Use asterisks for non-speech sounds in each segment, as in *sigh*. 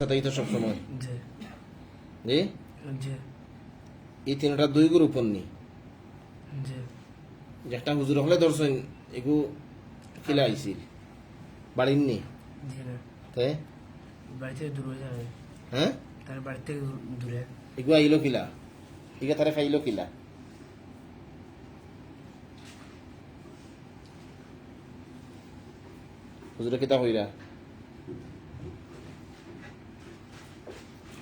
সাথেই তো সবসময় জি। এই তিনটা দুই গুর উপর নি জি। যে একটা হুজুর হলে ধরছেন এগু কিলা আইছিল বাড়ির নি? তাই বাড়ি থেকে দূরে যাবে হ্যাঁ? তার বাড়ি থেকে দূর- এগু আইলো কিলা ইগা তারে খাইলো কিলা হুজুরে কিতা হইরা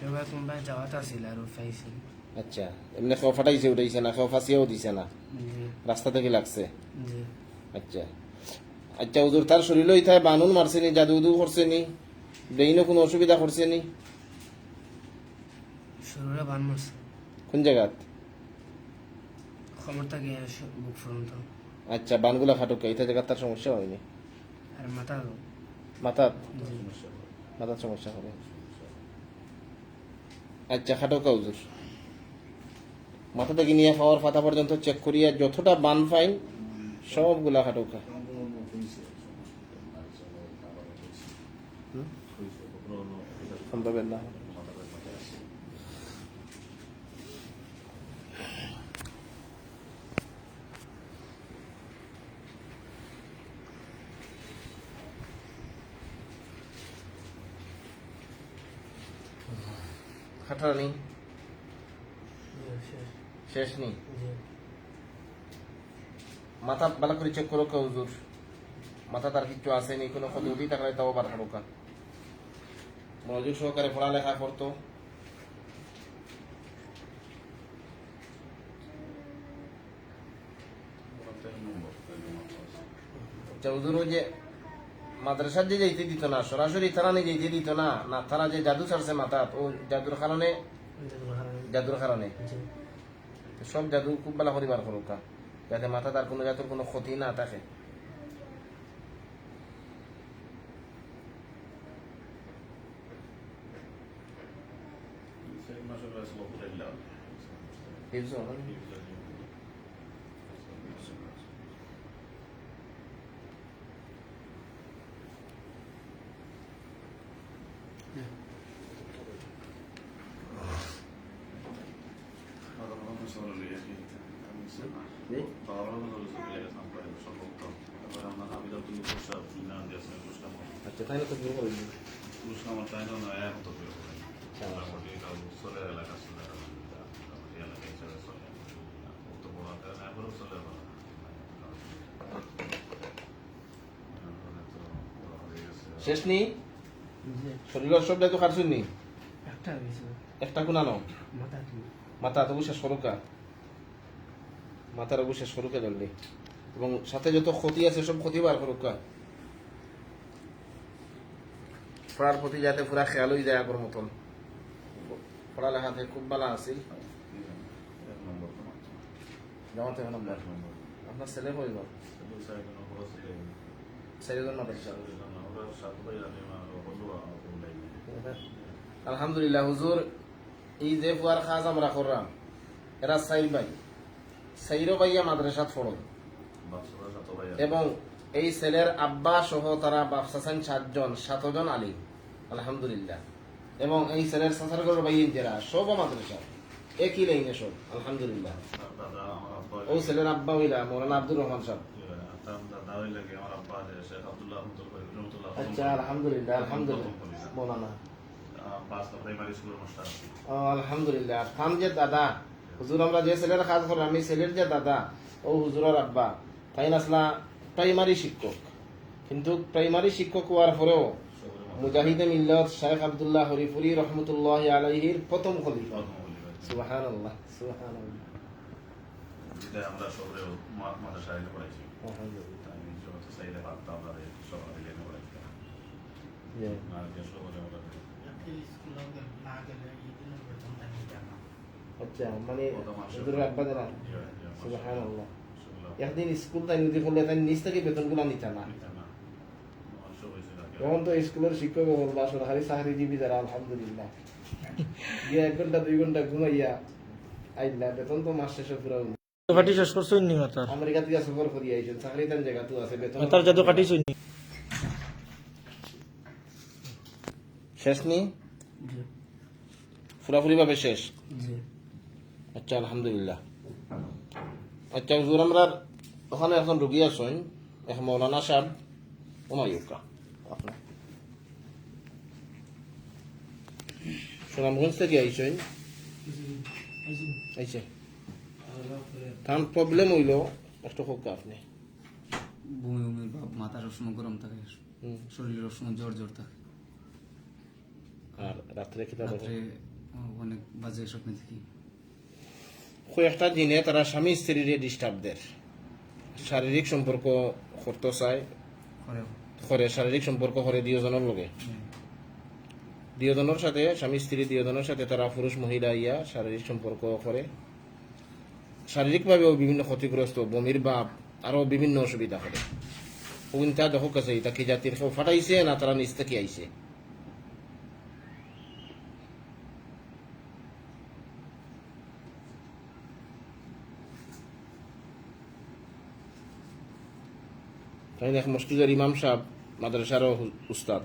এবার কোনবা যাওয়াত আছিল আর আচ্ছা এমনি খাওয়া ফাটাইছে উঠাইছে না খাওয়া ফাঁসিয়াও দিছে না? রাস্তা থেকে লাগছে? আচ্ছা। আচ্ছা হুজুর তার শরীর ইথায় বানুন মারছেনি জাদু উদু করছেনি ব্রেইনও কোনো অসুবিধা করছেনি শুরুরে বান মারছে কোন জায়গাত ক্ষমতা গিয়ে বুক ফুরন্ত আচ্ছা বানগুলা খাটুকা ইথা জায়গাত তার সমস্যা হয়নি? আর মাথা মাথা মাথার সমস্যা হবে আচ্ছা খাটুকা হুজুর মাথা থেকে নিয়ে খাওয়ার ফাতা পর্যন্ত চেক করিয়া যতটা বান ফাইন সবগুলা খাটুকা খাটানি শেষ শেষ নেই। মাথা ভালো করে চেক করো হুজুর। মাথা তার কিছু আসেনি, কোনো ক্ষতি হতেই থাকলে তাও বার হারুকা মনোযোগ সহকারে পড়ালেখা করতো। আচ্ছা যে মাদ্রাসার যে যাইতে দিত না সরাসরি তারা নিয়ে যাইতে দিত না না তারা যে জাদু ছাড়ছে মাথা ও জাদুর কারণে? জাদুর কারণে? সব জাদু খুব ভালো পরিবার করুকা যাতে মাথা তার কোনো জাতের কোনো ক্ষতি না থাকে। শেষ নি? শরীরের সব জাদু খাটছুন নি? একটা একটা কোনানো মাথা তবু শেষ করুকা মাথার অবু শেষ করুকা জলদি। এবং সাথে যত ক্ষতি আছে সব ক্ষতি বার করুকা পড়ার প্রতি যাতে পুরা খেয়াল হয়ে যায় আগর মতন। পড়ালেখাতে খুব ভালো আছিল জামাতে নম্বর। আপনার ছেলে হইব ছেলেজন মাদ্রাসা আলহামদুলিল্লাহ, হুজুর, এই যে ফুয়ার খাজ আমরা করলাম, এরা সাইর ভাই। সাইরো ভাইয়া মাদ্রাসাত ফড়ন এবং এই ছেলের আব্বা সহ তারা বাপসাসান সাতজন সাতজন আলী আলহামদুলিল্লাহ। এবং এই ছেলের সাসারগর ভাই যারা, সব মাদ্রাসা। একই লাইনে সব। আলহামদুলিল্লাহ। ও ছেলের আব্বা হইলা মৌলানা আব্দুর রহমান সাহেব। আচ্ছা আলহামদুলিল্লাহ আলহামদুলিল্লাহ। মৌলানা। আলহামদুলিল্লাহ। খান যে দাদা হুজুর আমরা যে ছেলের কাজ করি আমি ছেলের যে দাদা ও হুজুরের আব্বা তাই আসলা? প্রাইমারি শিক্ষক। কিন্তু প্রাইমারি শিক্ষক হওয়ার পরেও মুজাহিদে মিল্লত শেখ আবদুল্লাহ হরিপুরি রহমতুল্লাহ আলহির প্রথম খলিফা। আল্লাহ আমরা সবাই মাদ্রাসায় পড়াইছি। আমরা সবাই লেনে পড়াইছি জি। আর যে সবাই আমরা আচ্ছা মানে। হুজুরের আব্বা জানা সুবাহান আল্লাহ একদিন স্কুল তাই নদী করলে তাই নিজ থেকে বেতনগুলো নিতে না এখন তো স্কুলের শিক্ষক বা সরকারি চাকরিজীবী যারা আলহামদুলিল্লাহ গিয়ে এক ঘণ্টা দুই ঘণ্টা ঘুমাইয়া আইলা বেতন তো মাস শেষে পুরো কাটি শেষ করছ নি মাতার আমেরিকা থেকে সফর করি আইছেন চাকরি তান জায়গা তো আছে বেতন মাতার জাদু কাটিছো নি শেষ নি? জি। পুরাপুরিভাবে শেষ? জি। আচ্ছা আলহামদুলিল্লাহ। আচ্ছা হুজুর আমরা ওখানে এখন রুগী আসুন এক মৌলানা সাহেব ওমায়ুকা আপনার সুনামগঞ্জ থেকে আইসেন আইসে কারণ প্রবলেম হইল একটু হোক আপনি। বমি বমি ভাব মাথা সবসময় গরম থাকে। শরীর সবসময় জ্বর জ্বর থাকে। আর রাত্রে খেতে রাত্রে অনেক বাজে স্বপ্নে দেখি কয়েকটা দিনে তারা স্বামী স্ত্রীর ডিস্টার্ব দেয়। শারীরিক সম্পর্ক করতে চায়। করে। করে শারীরিক সম্পর্ক করে দুজনের লগে। দুজনের সাথে স্বামী স্ত্রী দুজনের সাথে তারা পুরুষ মহিলা ইয়া শারীরিক সম্পর্ক করে। শারীরিকভাবেও বিভিন্ন ক্ষতিগ্রস্ত বমির বাপ আরও বিভিন্ন অসুবিধা করে ওইটা দেখো কাছে, এটা কি জাতির কেউ ফাটাইছে না তারা নিচ থেকে আইছে? দেখ মসজিদের ইমাম সাহেব, মাদ্রাসারও উস্তাদ।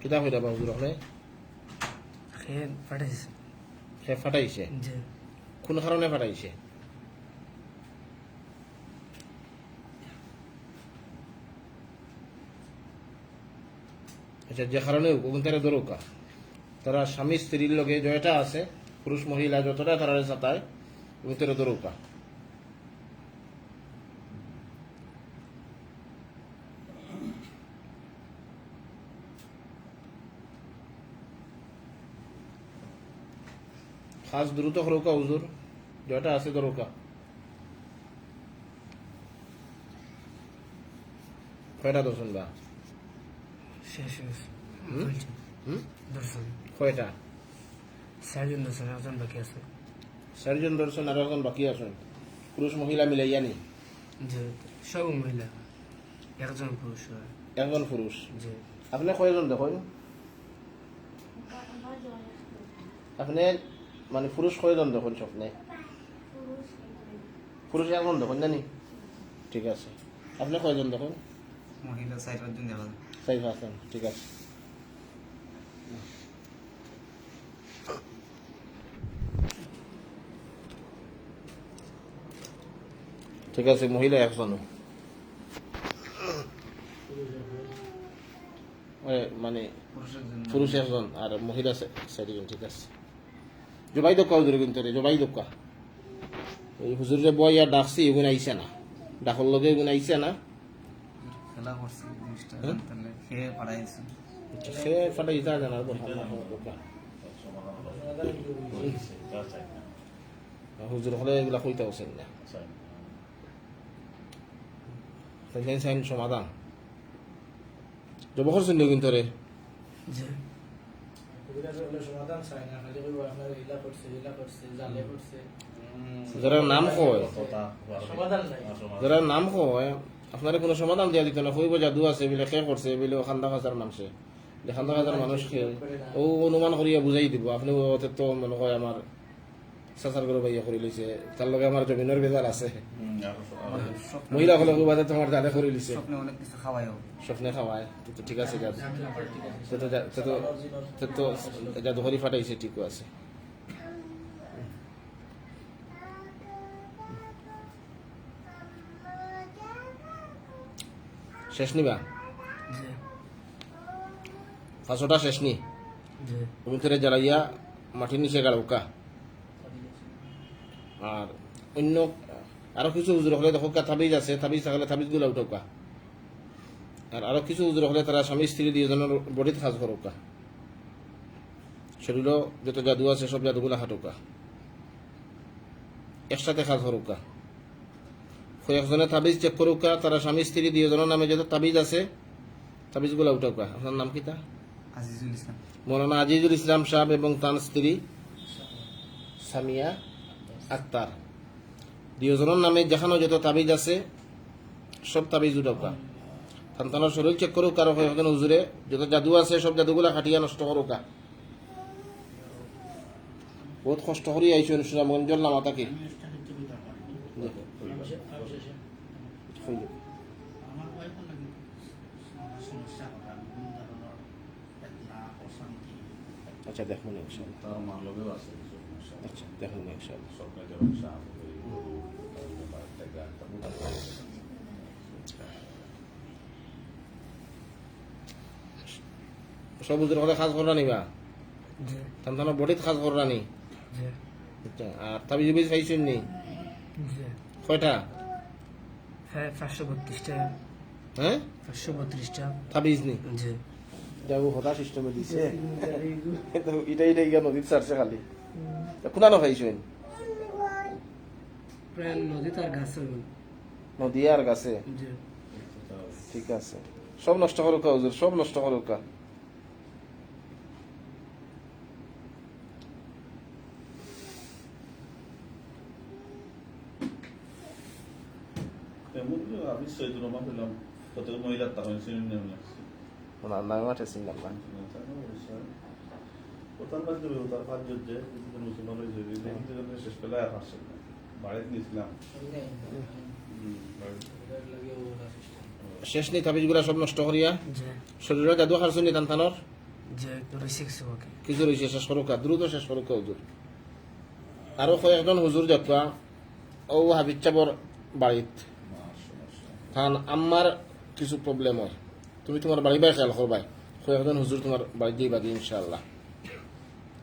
কিতাব হইলা বাবুর হলে খেয়ে পাঠাইছে সে ফাটাইছে? জি। কোন কারণে ফাটাইছে? আচ্ছা যে কারণে ওখান থেকে দরকা তারা স্বামী স্ত্রীর লগে জয়টা আছে পুরুষ মহিলা যতটা তারা সাতায় ওখান থেকে দরকা খাস দ্রুত হরকা হুজুর। জয়টা আছে দরকা কয়টা দর্শন বা? কয়টা? চারজন দর্শন একজন বাকি আছে। চারিজন দর্শন আর এখন বাকি আছেন পুরুষ মহিলা মিলাইয়া নি যে সব মহিলা। একজন পুরুষ একজন পুরুষ? যে আপনি কয়জন দেখুন? আপনি মানে পুরুষ কয়জন দেখুন স্বপ্নে? পুরুষ একজন দেখুন জানি। ঠিক আছে। আপনি কয়জন দেখুন মহিলা চার পাঁচজন দেখা ঠিক আছে। ঠিক আছে মহিলা একজন। মানে পুরুষ একজন আর মহিলা চারিজন ঠিক আছে। জবাই দোকা হুজুর কিন্তু রে জবাই দোকা। এই হুজুরে বই আর ডাকছি এগুন আইসে না। ডাকর লগে এগুন আইসে না। খেলা করছে? খেয়ে জানার যা হুজুর হলে এগুলা কইতে হচ্ছেন না। সমাধান। জব করছেন কিন্তু রে। যে সমাধান চাই না খালি কইব আপনার ইলা করছে ইলা করছে জালে করছে। যারা নাম কয়? সমাধান নাই। যারা নাম কয় আপনারা কোনো সমাধান দিয়া দিত না কইব জাদু আছে বিলে কে করছে বিলে খান্দা খাজার মানুষে। খান্দা খাজার মানুষকে ও অনুমান করিয়া বুঝাই দিব। আপনি ওতে তো মনে হয় আমার চাচার করে বাইয়া করে লইছে তার লগে আমার জমিনের বেজার আছে। মহিলা হলে কইবা তোমার জানে করে লইছে স্বপ্নে অনেক কিছু খাওয়াইও স্বপ্নে খাওয়ায় তো ঠিক আছে তো তো জাদুঘরি ফাটাইছে ঠিকও আছে। শেষ নিবা? পাঁচশোটা শেষ নি? তুমি তোরে জ্বালাইয়া মাটির নিচে গাড়ৌকা অন্য আরও কিছু হুজুর হলে দেখো কা তাবিজ আছে তাবিজ থাকলে তাবিজগুলা উঠোকা আর আরও কিছু হুজুর হলে তারা স্বামী স্ত্রী দুজনের বডিত কাজ করোকা শরীরও যত জাদু আছে সব জাদুগুলা হাঁটোকা। একসাথে কাজ করোকা কয়েকজনে তাবিজ চেক করুকা তারা স্বামী স্ত্রী দুজনের নামে যত তাবিজ আছে তাবিজগুলা উঠোকা আপনার নাম কি তা? আজিজুল ইসলাম। মৌলানা আজিজুল ইসলাম সাহেব এবং তার স্ত্রী সামিয়া আক্তার। প্রিয়জনের নামে যেখানে যত তাবিজ আছে সব তাবিজ উঠাবা সন্তানের শরীর চেক করুক কারও হয়ে উজুরে যত জাদু আছে সব জাদুগুলা খাটিয়া নষ্ট করুকা বহুত কষ্ট করি আইছো নামা তাকে আচ্ছা দেখুন আচ্ছা দেখুন থেকে একটা মোটা সব বুঝুর কথা খাস করা নিবা তান্তানো বডিত খাস করা নি আচ্ছা আর তাবি জুবিজ পাইছেন নি? কয়টা? হ্যাঁ পাঁচশো বত্রিশটা। হ্যাঁ? পাঁচশো বত্রিশটা। তাবিজ নি? জি। যাব হতা সিস্টেমে দিছে। তো এটা এটা ইয়া নদীত খালি। কোনানো পাইছেন প্রায় নদী তার গাছ নদী আর গাছে ঠিক আছে। সব নষ্ট করুকা হুজুর সব নষ্ট করুকা আমি সৈদুর রহমান তখন না না মাঠে চিনলাম না। ওতার বাদ দেবে ওতার পাঁচ যে মুসলমান হয়েছে শেষ আর আসছে বাড়িতে নিয়েছিলাম শেষ নি তাবিজগুলা সব নষ্ট করিয়া? শরীরের জাদু খারছুন নি তান্তানোর কিছু রয়েছে শেষ করুকা দ্রুত শেষ করুকা হুজুর আরও কয়েকজন হুজুর যাত্রা ও হাবিজ চাবর বাড়িত কারণ আমার কিছু প্রবলেম হয় তুমি তোমার বাড়ি বাই খেয়াল করবাই কয়েকজন হুজুর তোমার বাড়ি দিয়ে বাকি ইনশাআল্লাহ।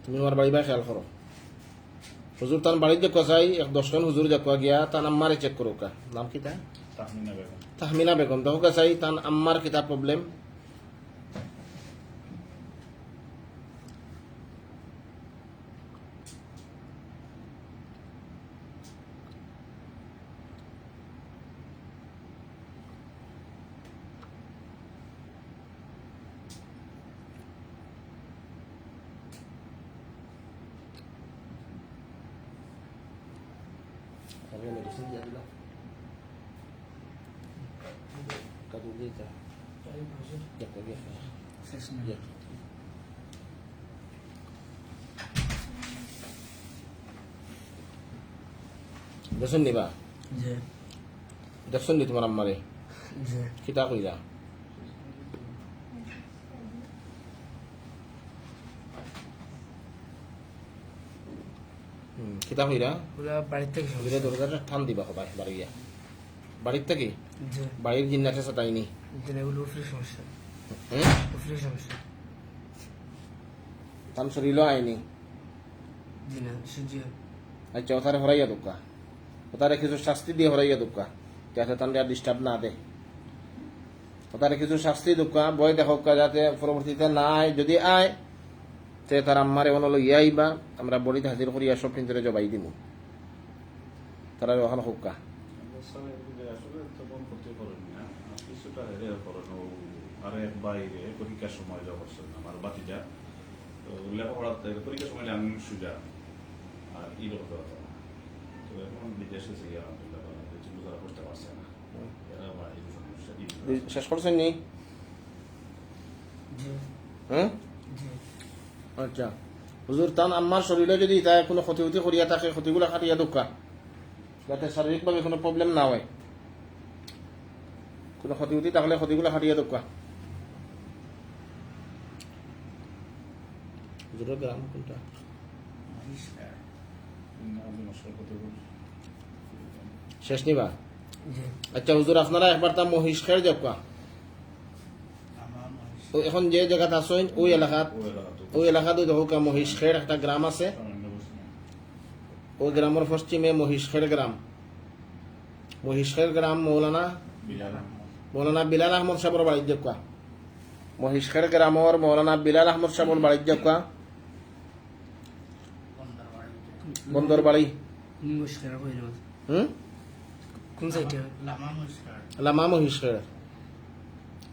তুমি তোমার বাড়ি বাই খেয়াল করো হুজুর তার বাড়িতে দেখো চাই এক দশজন হুজুর দেখো গিয়া তার আম্মারে চেক করুকা নাম কি তাহমিনা বেগম। তাহমিনা বেগম। দেখো কা চাই তার আম্মার কিতা problem Había medicina ya la. Kadulita. তাই ভাষা Ya que vieja. শেষ Ya. দেখুন নিবা জি দেখুন নি তোমার আম্মারে জি কিতা কইরা হুম কিতা ওরা বাড়ির থেকে দরজাটা টান দিবা সবাই বাড়ি গিয়া বাড়ির থেকে বাড়ির জিন্নাতে সাতাইনি দিনে এগুলো উফরি সমস্যা। হুম উফরি সমস্যা। শরীরও আইনি না? আচ্ছা ওথারে হরাইয়া দোকা। কিছু শাস্তি দিয়ে হরাইয়া দোকা। যাতে তান আর ডিস্টার্ব না দে। ওথারে কিছু শাস্তি দোকা। বয় দেখোক যাতে পরবর্তীতে না আয় যদি আয় তে তার আম্মারে অন লইয়া আইবা আমরা বড়িতে হাজির করিয়া সব পিঞ্জরে জবাই দিমু। তারা ওখানে হোকা আসলে এগুলো আসলে তেমন না কিছুটা করেন আর বাইরে পরীক্ষার সময় যা করছেন আমার বাতিজা তো লেখাপড়ার থেকে পরীক্ষার সময় আমি সুজা আর ই করতে পারতাম তো এখন বিদেশে যে আলহামদুলিল্লাহ কিছু যারা করতে পারছে না? এরা বা সমস্যা শেষ করছেন নি হুম আচ্ছা। হুজুর তান আম্মার শরীরে যদি তাই কোনো ক্ষতি ক্ষতি করিয়া থাকে ক্ষতিগুলো কাটিয়া দোকা যাতে শারীরিকভাবে কোনো প্রবলেম না হয়। কোনো ক্ষতি ক্ষতি থাকলে ক্ষতিগুলো কাটিয়া দোকা হুজুরের গ্রাম কোনটা? শেষ নিবা? আচ্ছা হুজুর আপনারা একবার তা মহিষ খেয়ে যাবা এখন যে জায়গাতে আছেন ওই এলাকাত ও এলাকা তো ওই এলাকাতে দেখো কা মহিষ খের একটা গ্রাম আছে। না। ওই গ্রামের পশ্চিমে মহিষখের গ্রাম। মহিষখের গ্রাম মৌলানা বিলাল মৌলানা বিলাল আহমদ সাহেবের বাড়ির দেখুয়া মহিষখের গ্রামর মৌলানা বিলাল আহমদ সাহেবের বাড়ির বাড়িতে বন্দর বাড়ি লামা মুস্কার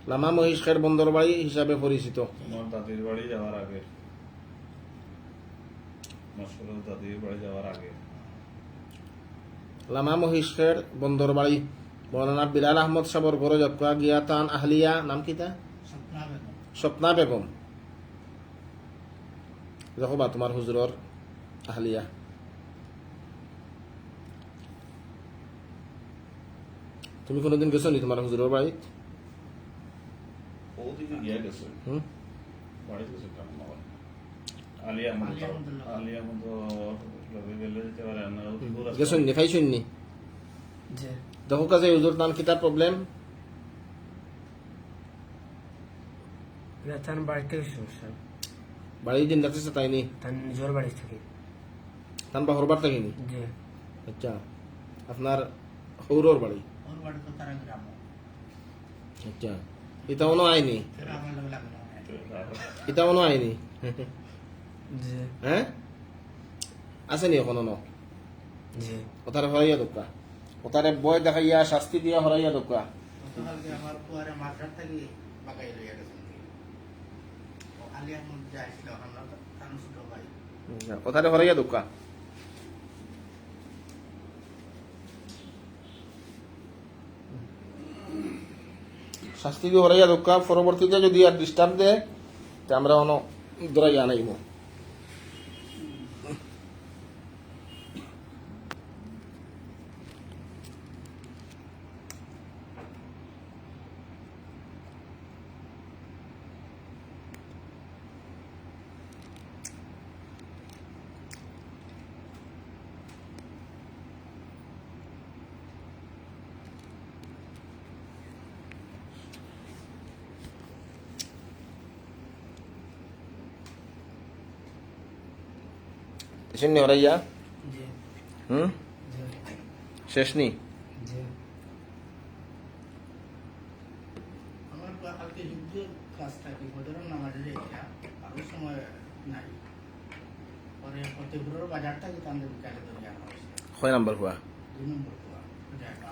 লামা লামা মহিষখের বন্দর বাড়ি হিসাবে পরিচিত। তোমার দাদির বাড়ি যাওয়ার আগে। দাদির বাড়ি যাওয়ার আগে। লামা মহিষখের বন্দর বাড়ি মৌলানা বিলাল আহমদ সাহেবের ঘরে দেখুয়া গিয়া তান আহলিয়া নাম কিতা স্বপ্না বেগম। স্বপ্না বেগম। দেখো বা তোমার হুজুরর আহলিয়া। তুমি কোনোদিন গেছো নি তোমার হুজুরের বাড়ি ওদিকে গিয়ে গেছে বাড়িতে গেছে কেমন আবার আলিয়া মতো আলিয়া মতো লগে গেলে যেতে পারে না দূর নি খাইছো নি যে দেখো কাজে হুজুর তান কিতার প্রবলেম এটা তার বাড়িতে সমস্যা বাড়ি দিন রাখতেছে তাই নি তার নিজের বাড়ি থেকে। তান বা হরবার থাকেনি যে আচ্ছা আপনার হৌরর বাড়ি? ওর বাড়ি তো তারা গ্রাম আচ্ছা। এটা মনে আইনি সেটা আমার লোক লাগে না এটা মনে আইনি যে হ্যাঁ আছে নি এখনও ন যে ওতারে হরাইয়া দোকা ওতারে বয় দেখাইয়া শাস্তি দিয়া হরাইয়া দোকা গতকালকে আমার কুয়ারে মাথার থেকে বাগাই লইয়া গেছেন আলিয়ার মধ্যে আসছিল আমরা তার ছোট ভাই ওতারে হরাইয়া দোকা শাস্তি দিয়ে হরাইয়া দোকা। পরবর্তীতে যদি আর ডিস্টার্ব দেয় তা আমরা অন দরাইয়া আনাইব এসেননি হরাইয়া যে হুম যে শেষ নি যে আমার কালকে যুদ্ধ কাজটা কি বদরের নামাজে এটা আরও সময় নাই পরে ফতেপুরের বাজারটা কি তাদের বিকালে ধরে আনা হয়েছে ছয় নাম্বার হওয়া দুই নম্বর কুয়া এটা একটা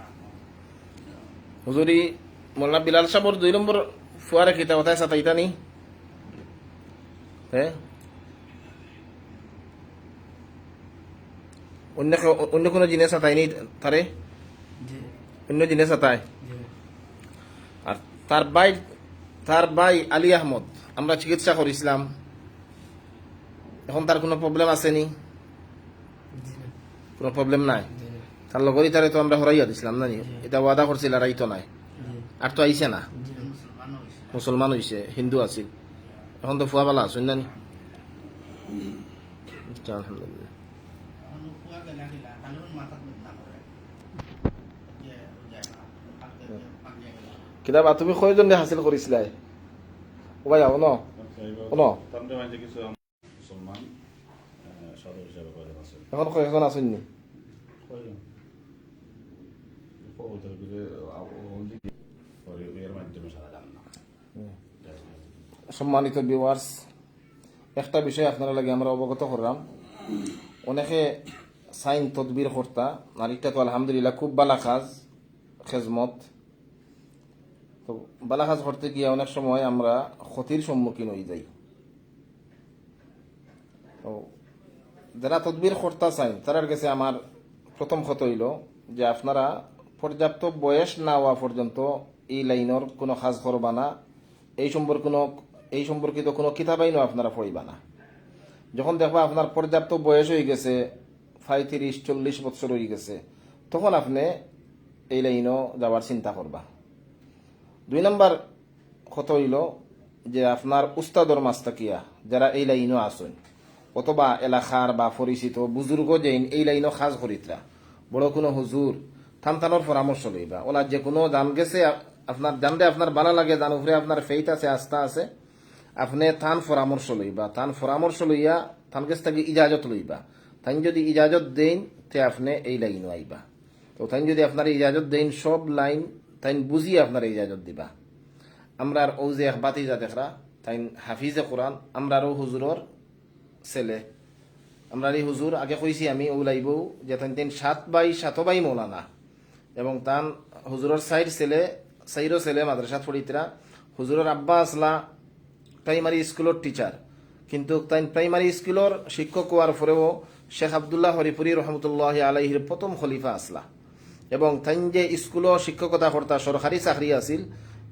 হুজুরি মোল্লা বিলাল সাবর দুই নম্বর ফুয়ারে কিতা কথায় সাতাইতা নি হ্যাঁ অন্য অন্য কোনো জিনিস সাতাইনি তারে অন্য জিনিস সাতায় যে আর তার ভাই তার ভাই আলী আহমদ আমরা চিকিৎসা করেছিলাম এখন তার কোনো প্রবলেম আছে নি কোনো প্রবলেম নাই না তার লগরই তারে তো আমরা হরাইয়া দিছিলাম না নি? এটা ওয়াদা করছিল আর আইতো নাই আর তো আইছে না মুসলমান হয়েছে হিন্দু আছিল এখন তো ফুয়া পালা আছেন আচ্ছা, আলহামদুলিল্লাহ অন্য কুয়া গেলা গেলা কালুর মাথা না করে যে যায় না কালকে পাগিয়া গেলা কিতাবা তুমি কয়জন হাসিল করেছিলাই ও ভাই আও ন? হিসাবে কয়জন এখন কয়েকজন আছেন নি? কয়জন? না। সম্মানিত ভিউয়ার্স একটা বিষয় আপনারা লাগে আমরা অবগত করলাম। অনেকে সাইন তদবির কর্তা আর এটা তো আলহামদুলিল্লাহ খুব বালা কাজ খেজমত। তো বালা কাজ করতে গিয়ে অনেক সময় আমরা ক্ষতির সম্মুখীন হয়ে যাই। তো যারা তদবির কর্তা চাই তারার কাছে আমার প্রথম ক্ষত হইল যে আপনারা পর্যাপ্ত বয়স না হওয়া পর্যন্ত এই লাইনের কোনো কাজ করবা না। এই সম্পর্কে কোনো, এই সম্পর্কিত কোনো কিতাবাইনও আপনারা পড়িবা না। যখন দেখবা আপনার পর্যাপ্ত বয়স হয়ে গেছে প্রায় তিরিশ চল্লিশ বছর হয়ে গেছে, তখন আপনি এই লাইনও যাওয়ার চিন্তা করবা। দুই নম্বর কত হইল যে আপনার উস্তাদর মাস্তাকিয়া যারা এই লাইনও আসেন অথবা এলাকার বা পরিচিত বুজুর্গ যেইন এই লাইনও খাজ করিতরা বড় কোনো হুজুর থান থানোর পরামর্শ লইবা। ওলা যে কোনো জান গেছে, আপনার জানলে আপনার ভালো লাগে জান উপরে আপনার ফেইত আছে, আস্থা আছে। আপনি থান পরামর্শ লইবা। থান পরামর্শ লইয়া থান কাছ থেকে ইজাজত লইবা। তাই যদি ইজাজত দেন তে আপনি এই লাইনও আইবা। তো তাই যদি আপনার ইজাজত দেন, সব লাইন তাই বুঝিয়ে আপনার ইজাজত দিবা। আমরা আর ও যে বাতি যা দেখরা তাই হাফিজে কোরআন আমরা আরও হুজুরর ছেলে। আমরা এই হুজুর, আগে কইছি আমি ওলাইব যে তাই তিন সাত বাই সাত বাই মৌলানা। এবং তান হুজুরের সাইড ছেলে, সাইরও ছেলে মাদ্রাসাত পড়িতরা, হুজুরের আব্বা আসলা, প্রাইমারি স্কুলের টিচার। কিন্তু তাই প্রাইমারি স্কুলের শিক্ষক হওয়ার পরেও শেখ আবদুল্লাহ হরিপুরি রহমতুল্লাহ আলাইহির প্রথম খলিফা আসলা। এবং তাই যে স্কুলও শিক্ষকতা কর্তা সরকারি চাকরি আছিল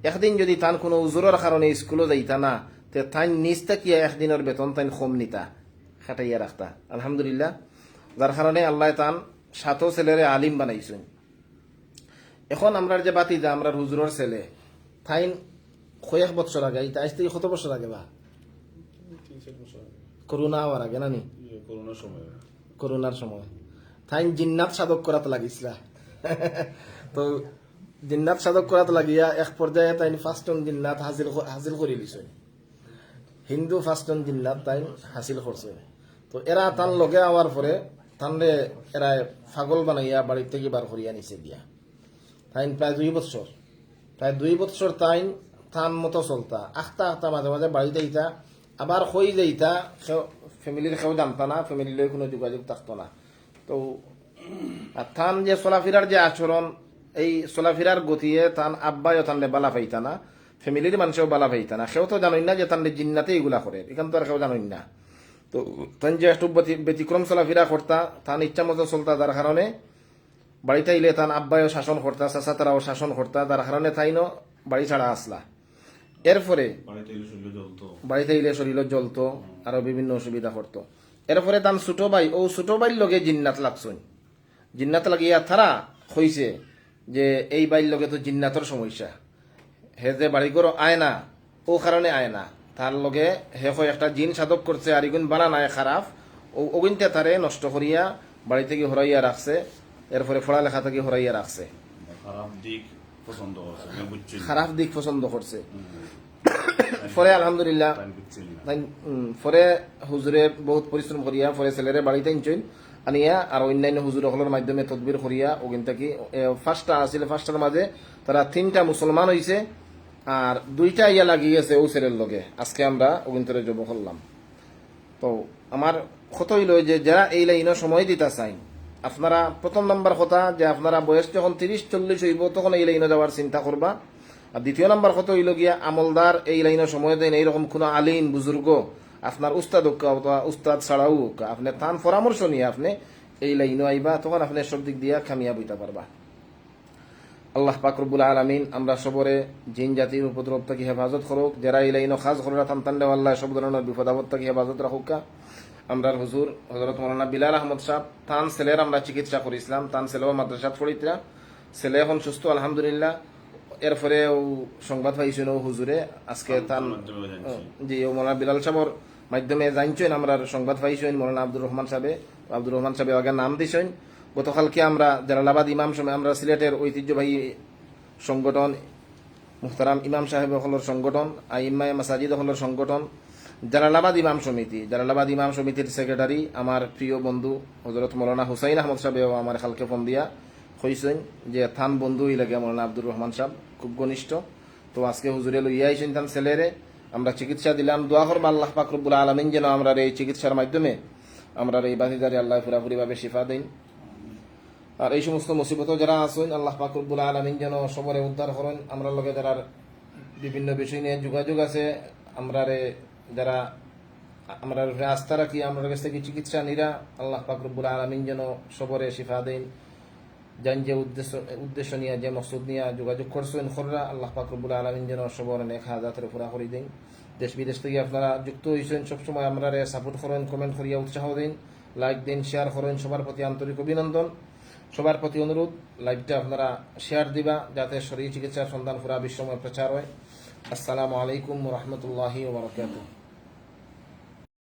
একদিন যদি তান কোনো উজুরের কারণে স্কুলও যাইতা না তে তাই নিজ থাকিয়া একদিনের বেতন তাই কম নিতা। খাটাইয়া রাখতা আলহামদুলিল্লাহ যার কারণে আল্লাহ তান সাতো ছেলেরে আলিম বানাইছেন এখন আমরা যে বাতি যা আমরা হুজুরের ছেলে থাইন কয়েক বছর আগে এটা আজ থেকে কত বছর আগে বা? করোনা হওয়ার আগে নানি করোনার সময়। করোনার সময়। থাইন জিন্নাত সাধক করাতে লাগিছিলা। *laughs* তো জিন্নাত সাধক করাতে লাগিয়া এক পর্যায়ে তাইন ফার্স্টন জিন্নাত হাসিল হাসিল করে লিছে হিন্দু ফার্স্টন জিন্নাত তাইন হাসিল করছে তো এরা তান লগে আওয়ার পরে তানরে এরা ফাগল বানাইয়া বাড়ির থেকে বার করিয়া নিচে দিয়া। তাইন প্রায় দুই বছর প্রায় দুই বছর তাইন তান মতো চলতা। আখতা আখতা মাঝে মাঝে বাড়িতে ইতা আবার হই যাইতা ফ্যামিলির কেউ জানতা না লই কোনো যোগাযোগ থাকতো না। তো আর থান যে চলাফেরার যে আচরণ এই চলাফেরার গতিয়ে তান আব্বাইও তানলে বালা পাইতা না ফ্যামিলির মানুষও বালা পাইতা না। সেও তো জানোই না যে তানলে জিন্নাতে এগুলা করে। এখান তো আর কেউ জানোই না। তো তান যে একটু ব্যতি- ব্যতিক্রম চলাফেরা করতা তান ইচ্ছা মতো চলতা তার কারণে বাড়িতে আইলে তান আব্বাইও শাসন করতা চাচা তারাও শাসন করতা তার কারণে তাইনও বাড়ি ছাড়া আসলা। এরপরে বাড়িতে এলে শরীরে জ্বলতো। আরও বিভিন্ন অসুবিধা করতো। এরপরে তান ছোট ভাই ও ছোট ভাইয়ের লগে জিন্নাত লাগছুন জিন্নাত লাগিয়া থারা হইছে যে এই বাইর লগে তো জিন্নাতর সমস্যা। হে যে বাড়ি করো আয় না ও কারণে আয় না। তার লগে হে হয় একটা জিন সাধক করছে আর ইগুন বানা নাই খারাপ। ও ওগুনতে তারে নষ্ট করিয়া বাড়ি থেকে হরাইয়া রাখছে এরপরে পড়ালেখা থেকে হরাইয়া রাখছে। খারাপ দিক পছন্দ করছে হুম। *coughs* আলহামদুলিল্লাহ পরে হুজুরে বহুত পরিশ্রম করিয়া পরে ছেলেরে বাড়িতে আনছেন আনিয়া আর অন্যান্য হুজুর হলের মাধ্যমে তদবির করিয়া ওখান কি ফার্স্টটা আসলে ফার্স্টার মাঝে তারা তিনটা মুসলমান হইছে আর দুইটা ইয়া লাগিয়েছে ও ছেলের লগে। আজকে আমরা থেকে জব করলাম। তো আমার কত হইল যে যারা এই লাইনে সময় দিতে চাই, আপনারা প্রথম নাম্বার কথা যে আপনারা বয়স যখন তিরিশ, চল্লিশ হইব, তখন এই লাইনে যাওয়ার চিন্তা করবা। আর দ্বিতীয় নাম্বার কত হইল গিয়া আমলদার এই লাইনে সময় দেন, এইরকম কোনো আলিম, বুজুর্গ আপনার উস্তাদ হোক অথবা উস্তাদ ছাড়াও হোক আপনি তান পরামর্শ নিয়ে আপনি এই লাইনে আইবা তখন আপনি সব দিক দিয়া খামিয়া বইতে পারবা। আল্লাহ পাকরবুল আলমিন আমরা সবরে জিন জাতির উপদ্রব থেকে হেফাজত করুক যারা এই লাইন খাস করা টান টানলে আল্লাহ সব ধরনের বিপদ আপদ থেকে হেফাজত রাখুক। আমরার হুজুর হজরত মৌলানা বিলাল আহমদ সাহ তান ছেলের আমরা চিকিৎসা করেছিলাম তান ছেলেও মাদ্রাসাত পড়িতরা ছেলে এখন সুস্থ আলহামদুলিল্লাহ। এরপরে সংবাদ পাইছেন ও হুজুরে আজকে তান জি ও মৌলানা বিলাল সাহর মাধ্যমে জানছেন, আমরা সংবাদ পাইছেন, মৌলানা আব্দুর রহমান সাহেব। আব্দুর রহমান সাহেব আগে নাম দিছেন। গতকালকে আমরা জালালাবাদ ইমাম সময় আমরা সিলেটের ঐতিহ্যবাহী সংগঠন মুহতারাম ইমাম সাহেব হলের সংগঠন আইম্মায় মাসাজিদ হলের সংগঠন, জালালাবাদ ইমাম সমিতি। জালালাবাদ ইমাম সমিতির সেক্রেটারি আমার প্রিয় বন্ধু হজরত মৌলানা হুসাইন আহমদ সাহেব আমার খালকে ফোন দিয়া কইছেন যে থান বন্ধু লাগে মৌলানা আব্দুর রহমান সাহেব খুব ঘনিষ্ঠ। তো আজকে হুজুরে লইয়া আইছেন তান ছেলেরে। আমরা চিকিৎসা দিলাম, দোয়া করব আল্লাহ পাকরবুল আলমিন যেন আমরা এই চিকিৎসার মাধ্যমে আমরা এই বাধিদারি আল্লাহ পুরাপুরি ভাবে শিফা দেন। আর এই সমস্ত মুসিবত যারা আছেন, আল্লাহ পাকুরবুল আলমিন যেন সবরে উদ্ধার করেন। আমরা লগে যারা বিভিন্ন বিষয় নিয়ে যোগাযোগ আছে আমরা যারা আমরা আস্থা রাখি আমরা কাছ থেকে চিকিৎসা নিরা, আল্লাহ পাকুরবুল আলমিন যেন সবরে শিফা দেন। যান যে উদ্দেশ্য উদ্দেশ্য নিয়ে, যে মকসুদ নিয়ে যোগাযোগ করছেন খররা, আল্লাহ পাকুরবুল আলমিন যেন সবর এক হাজাতের পুরা করে দিন। দেশ বিদেশ থেকে আপনারা যুক্ত হয়েছেন সবসময় আমরা সাপোর্ট করেন কমেন্ট করিয়া উৎসাহ দিন। লাইক দিন শেয়ার করেন, সবার প্রতি আন্তরিক অভিনন্দন। সবার প্রতি অনুরোধ লাইভটা আপনারা শেয়ার দিবা, যাতে শরীর চিকিৎসার সন্ধান পুরা বিশ্বময় প্রচার হয়। আসসালামু আলাইকুম রহমতুল্লাহি ওবরাকাতুহ